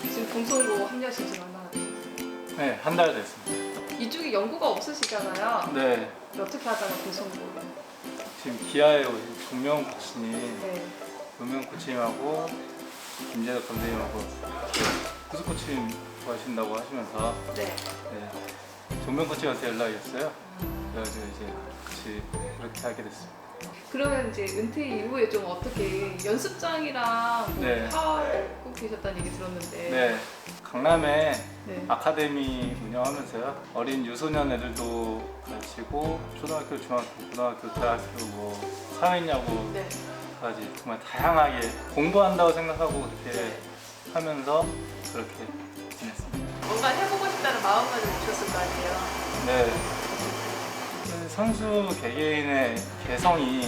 지금 동성고 합류하신 지 얼마나 되셨어요? 네, 한 달 됐습니다. 이쪽에 연구가 없으시잖아요. 네, 어떻게 하다가 동성고를? 지금 기아에 오신 종명 코치님, 네. 조명 코치님하고 김재덕 선생님하고 구수 코치님 좋아하신다고 하시면서 네. 네, 종명 코치한테 연락이 왔어요. 그래가지고 이제 같이 그렇게 하게 됐습니다. 그러면 이제 은퇴 이후에 좀 어떻게 연습장이랑 뭐 네. 하고 계셨다는 얘기 들었는데. 네, 강남에 네. 아카데미 운영하면서요 어린 유소년 애들도 가르치고 초등학교, 중학교, 고등학교, 대학교 뭐 사회냐고 네. 까지 정말 다양하게 공부한다고 생각하고 그렇게 네. 하면서 그렇게 지냈습니다. 뭔가 해보고 싶다는 마음가짐 드셨을 거 아니에요. 네. 그 선수 개개인의 개성이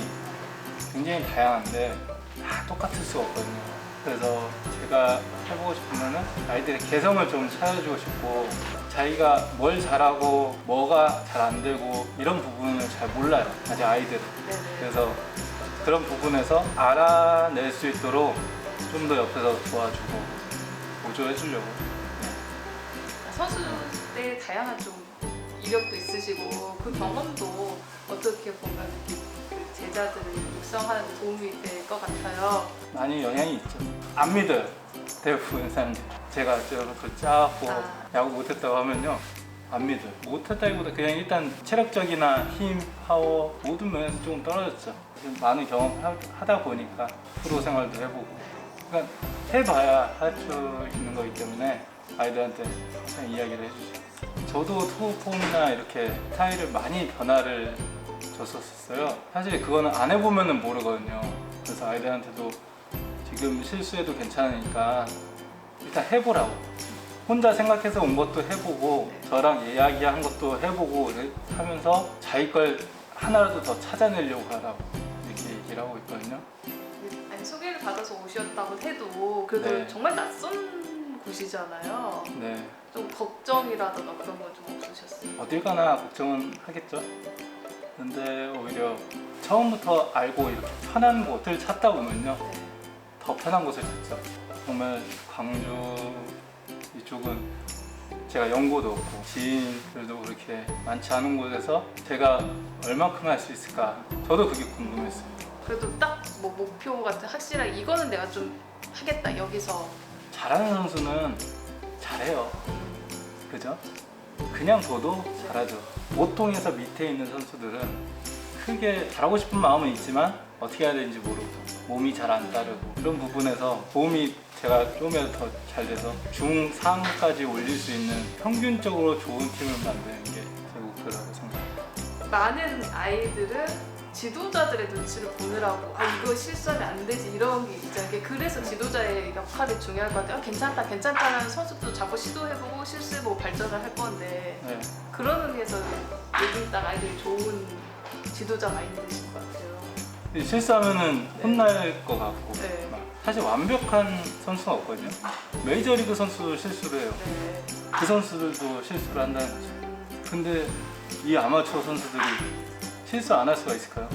굉장히 다양한데 다 똑같을 수가 없거든요. 그래서 제가 해보고 싶은 거는 아이들의 개성을 좀 찾아주고 싶고 자기가 뭘 잘하고 뭐가 잘 안 되고 이런 부분을 잘 몰라요. 아직 아이들은. 그래서 그런 부분에서 알아낼 수 있도록 좀 더 옆에서 도와주고 보조해 주려고 선수 때 다양한 좀 이력도 있으시고 그 경험도 어떻게 보면 그 제자들을 육성하는 데 도움이 될 것 같아요. 많이 영향이 있죠. 안 믿어요. 대부분 사람들. 제가 저렇게 짜고 아. 야구 못했다고 하면요. 안 믿어요. 못했다기보다 그냥 일단 체력적이나 힘, 파워 모든 면에서 조금 떨어졌죠. 좀 많은 경험하다 보니까 프로 생활도 해보고. 그러니까 해봐야 할 수 있는 거기 때문에 아이들한테 항상 이야기를 해주죠. 저도 투 폼이나 이렇게 스타일을 많이 변화를 줬었어요. 사실 그거는 안 해보면 모르거든요. 그래서 아이들한테도 지금 실수해도 괜찮으니까 일단 해보라고. 혼자 생각해서 온 것도 해보고 저랑 이야기한 것도 해보고 하면서 자기 걸 하나라도 더 찾아내려고 하라고 이렇게 얘기를 하고 있거든요. 아니 소개를 받아서 오셨다고 해도 그래도 네. 정말 낯선 곳이잖아요. 네. 좀 걱정이라던가 그런 건 좀 없으셨어요? 어딜 가나 걱정은 하겠죠. 근데 오히려 처음부터 알고 이렇게 편한 곳을 찾다 보면요. 네. 더 편한 곳을 찾죠. 정말 광주 이쪽은 제가 연고도 없고 지인들도 그렇게 많지 않은 곳에서 제가 얼만큼 할 수 있을까 저도 그게 궁금했어요. 그래도 딱 뭐 목표 같은 확실하게 이거는 내가 좀 하겠다 여기서 잘하는 선수는 잘해요. 그죠? 그냥 둬도 잘하죠. 보통에서 밑에 있는 선수들은 크게 잘하고 싶은 마음은 있지만 어떻게 해야 되는지 모르고 몸이 잘 안 따르고 그런 부분에서 도움이 제가 좀이라도 더잘 돼서 중3까지 올릴 수 있는 평균적으로 좋은 팀을 만드는 게 제 목표라고 생각합니다. 많은 아이들은 지도자들의 눈치를 보느라고 아 이거 실수하면 안 되지 이런 게 있잖아요. 그래서 지도자의 역할이 중요할 것 같아요. 아, 괜찮다 괜찮다는 선수도 자꾸 시도해보고 실수해보고 발전을 할 건데 네. 그런 의미에서 요즘 딱 아이들이 좋은 지도자가 있으신 것 같아요. 실수하면은 혼날 것 같고 네. 막 사실 완벽한 선수가 없거든요. 메이저리그 선수도 실수를 해요. 네. 그 선수들도 실수를 한다는 거죠. 근데 이 아마추어 선수들이 실수 안 할 수가 있을까요?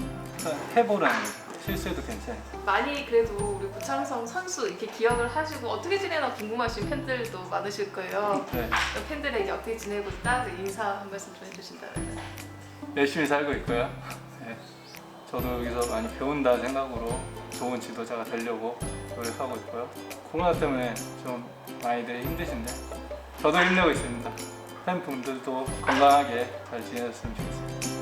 해보라는 거죠. 실수해도 괜찮아요. 많이 그래도 우리 구창성 선수 이렇게 기억을 하시고 어떻게 지내나 궁금하신 팬들도 많으실 거예요. 네. 그 팬들에게 어떻게 지내고 있다 그 인사 한 말씀 좀 해주신다면. 열심히 살고 있고요. 네. 저도 여기서 많이 배운다는 생각으로 좋은 지도자가 되려고 노력하고 있고요. 코로나 때문에 좀 많이들 힘드신데 저도 힘내고 있습니다. 팬분들도 건강하게 잘 지내셨으면 좋겠습니다.